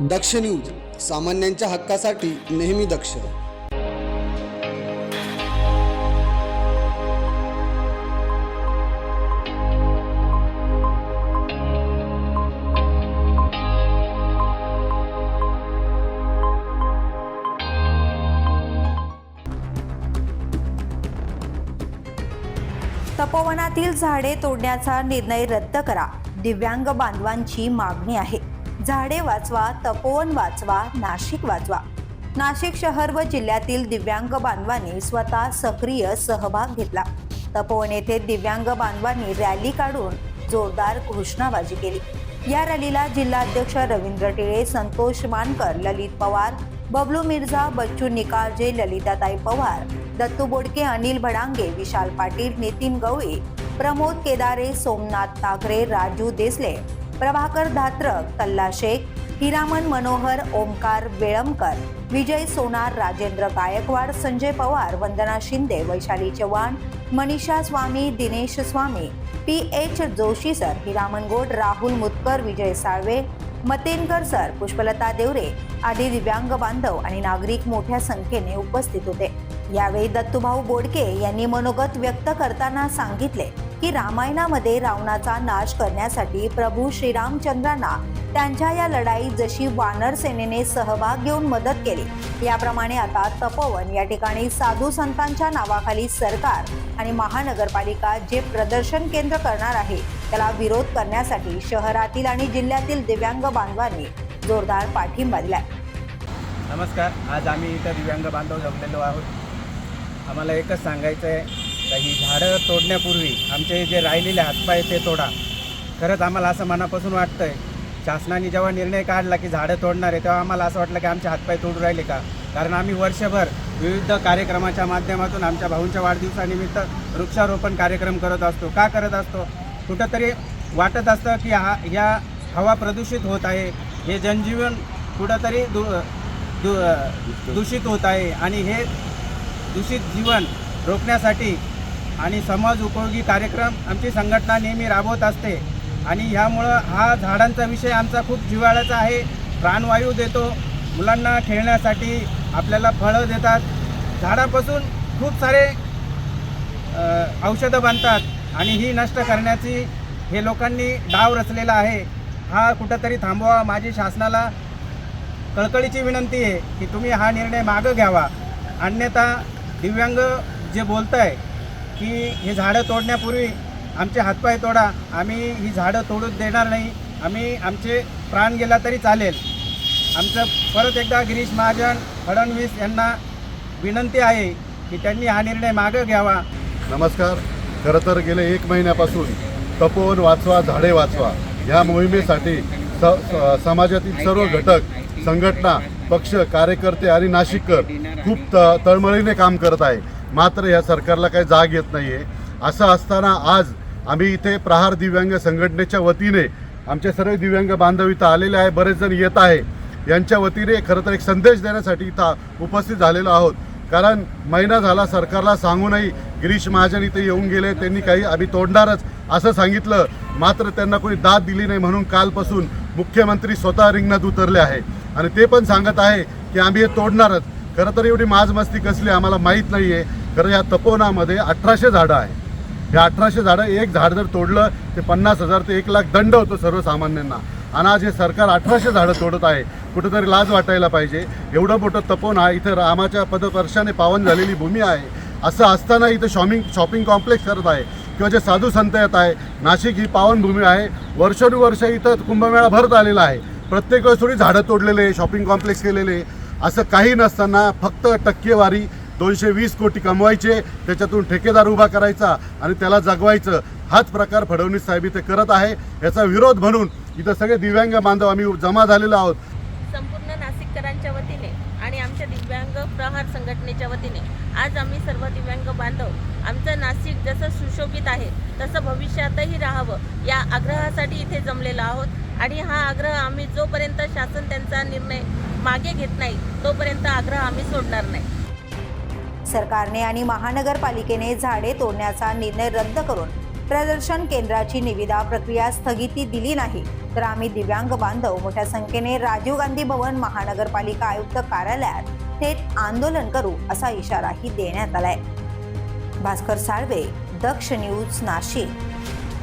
दक्ष news सामान्यांच्या हक्कासाठी नेहमी दक्ष. तपोवनातील झाडे तोडण्याचा निर्णय रद्द करा. दिव्यांग बांधवांची मागणी आहे. झाडे वाचवा तपोवन वाचवा नाशिक वाचवा. नाशिक शहर व जिल्ह्यातील दिव्यांग बांधवांनी स्वतः सक्रिय सहभाग घेतला. तपोवन येथे दिव्यांग बांधवांनी रॅली काढून जोरदार घोषणाबाजी केली. या रॅलीला जिल्हाध्यक्ष Ravindra Tile Santosh Mankar Lalit Pawar Bablu Mirza Bachchu Nikalje Lalitatai Pawar Dattu Bodke Anil Bhadange Vishal Patil Nitin Gawali Pramod Kedare Somnath Thackeray Raju Desale Prabhakar Dhatrak Talla Shaikh Hiraman Manohar Omkar Belamkar Vijay Sonar Rajendra Gaikwad Sanjay Pawar Vandana Shinde Vaishali Chavan Manisha Swami Dinesh Swami P H Joshi sir Hiraman Gode Rahul Mutkar Vijay Salve Matenkar sir Pushpalata Deore आदी दिव्यांग बांधव आणि नागरिक मोठ्या संख्येने उपस्थित होते. यावेळी दत्तूभाऊ बोडके यांनी मनोगत व्यक्त करताना सांगितले की रामायणामध्ये रावणाचा नाश करण्यासाठी प्रभू श्रीरामचंद्रांना त्यांच्या या लढाईत जशी वानर सेनेने सहभाग घेऊन मदत केली याप्रमाणे आता तपोवन या ठिकाणी साधू संतांच्या नावाखाली सरकार आणि महानगरपालिका जे प्रदर्शन केंद्र करणार आहे त्याला विरोध करण्यासाठी शहरातील आणि जिल्ह्यातील दिव्यांग बांधवांनी जोरदार पाठिंबा दिलाय. नमस्कार आज आम्ही इथं दिव्यांग बांधव जमलेलो आहोत. आम्हाला एकच सांगायचं आहे तर ही झाडं तोडण्यापूर्वी आमचे जे राहिलेले हातपाय ते तोडा. खरंच आम्हाला असं मनापासून वाटतं आहे शासनाने जेव्हा निर्णय काढला की झाडं तोडणार आहे तेव्हा आम्हाला असं वाटलं की आमचे हातपाय तोडू राहिले का? कारण आम्ही वर्षभर विविध कार्यक्रमाच्या माध्यमातून आमच्या भाऊंच्या वाढदिवसानिमित्त वृक्षारोपण कार्यक्रम करत असतो. का करत असतो? कुठंतरी वाटत असतं की हा या हवा प्रदूषित होत आहे. हे जनजीवन कुठंतरी दू दु दूषित होत आहे. आणि हे दूषित जीवन रोखण्यासाठी आणि समाज उपयोगी कार्यक्रम आमची संघटना नेहमी राबवत असते. आणि ह्यामुळं हा झाडांचा विषय आमचा खूप जिव्हाळ्याचा आहे. प्राणवायू देतो. मुलांना खेळण्यासाठी आपल्याला फळं देतात. झाडापासून खूप सारे औषधं बांधतात आणि ही नष्ट करण्याची हे लोकांनी डाव रचलेला आहे. हा कुठंतरी थांबवा. माझी शासनाला कळकळीची विनंती आहे की तुम्ही हा निर्णय मागं घ्यावा. अन्यथा दिव्यांग जे बोलत आहे की हे झाडं तोडण्यापूर्वी आमचे हातपाय तोडा. आम्ही ही झाडं तोडून देणार नाही. आम्ही आमचे प्राण गेला तरी चालेल. आमचं परत एकदा गिरीश महाजन फडणवीस यांना विनंती आहे की त्यांनी हा निर्णय मागं घ्यावा. नमस्कार. खरं तर गेले एक महिन्यापासून तपोवन वाचवा झाडे वाचवा. ह्या मोहिमेसाठी स स- समाजातील सर्व घटक संघटना पक्ष कार्यकर्ते आणि नाशिककर खूप त तळमळीने काम करत आहे. मात्र या सरकारला काही जाग येत नाही आहे असं असताना आज आम्ही इथे प्रहार दिव्यांग संघटनेच्या वतीने आमचे सर्व दिव्यांग बांधव इथं आलेले आहे बरेच जण येत आहे. यांच्या वतीने खरं तर एक संदेश देण्यासाठी इथं उपस्थित झालेलो आहोत. कारण महिना झाला सरकारला सांगूनही गिरीश महाजन इथे येऊन गेले त्यांनी काही आम्ही तोडणारच असं सांगितलं. मात्र त्यांना कोणी दाद दिली नाही म्हणून कालपासून मुख्यमंत्री स्वतः रिंगणात उतरले आहे. आणि ते पण सांगत आहे की आम्ही हे तोडणारच. खरं तर एवढी माजमस्ती कसली आम्हाला माहीत नाही आहे खरं या तपोवनामध्ये अठराशे झाडं आहे हे अठराशे झाडं एक झाड जर तोडलं ते पन्नास हजार ते एक लाख दंड होतो सर्वसामान्यांना. आणि आज हे सरकार अठराशे झाडं तोडत आहे. कुठंतरी लाज वाटायला पाहिजे. एवढं मोठं तपोन आहे इथं रामाच्या पदपर्शाने पावन झालेली भूमी आहे. असं असताना इथं शॉपिंग शॉपिंग कॉम्प्लेक्स करत आहे. किंवा जे साधू संत येत आहे नाशिक ही पावनभूमी आहे. वर्षानुवर्ष इथं कुंभमेळा भरत आलेला आहे. प्रत्येक वेळेस थोडी झाडं तोडलेले शॉपिंग कॉम्प्लेक्स केलेले. असं काही नसताना फक्त टक्केवारी दोनशे वीस कोटी कमवायचे त्याच्यातून ठेकेदार उभा करायचा आणि त्याला जगवायचं. हाच प्रकार फडणवीस साहेब इथे करत आहे. याचा विरोध म्हणून इथं सगळे दिव्यांग बांधव आम्ही जमा झालेलो आहोत. संपूर्ण नाशिककरांच्या वतीने आणि आमच्या दिव्यांग प्रहार संघटनेच्या वतीने आज आम्ही सर्व दिव्यांग बांधव आमचं नाशिक जसं सुशोभित आहे तसं भविष्यातही राहावं या आग्रहासाठी इथे जमलेलो आहोत. आणि हा आग्रह आम्ही जोपर्यंत शासन त्यांचा निर्णय मागे घेत नाही तोपर्यंत आग्रह आम्ही सोडणार नाही. सरकारने आणि महानगरपालिकेने झाडे तोडण्याचा निर्णय रद्द करून प्रदर्शन केंद्राची निविदा प्रक्रिया स्थगिती दिली नाही. तर आम्ही दिव्यांग बांधव मोठ्या संख्येने राजीव गांधी भवन महानगरपालिका आयुक्त कार्यालयात थेट आंदोलन करू असा इशाराही देण्यात आलाय. भास्कर साळवे दक्ष न्यूज नाशिक.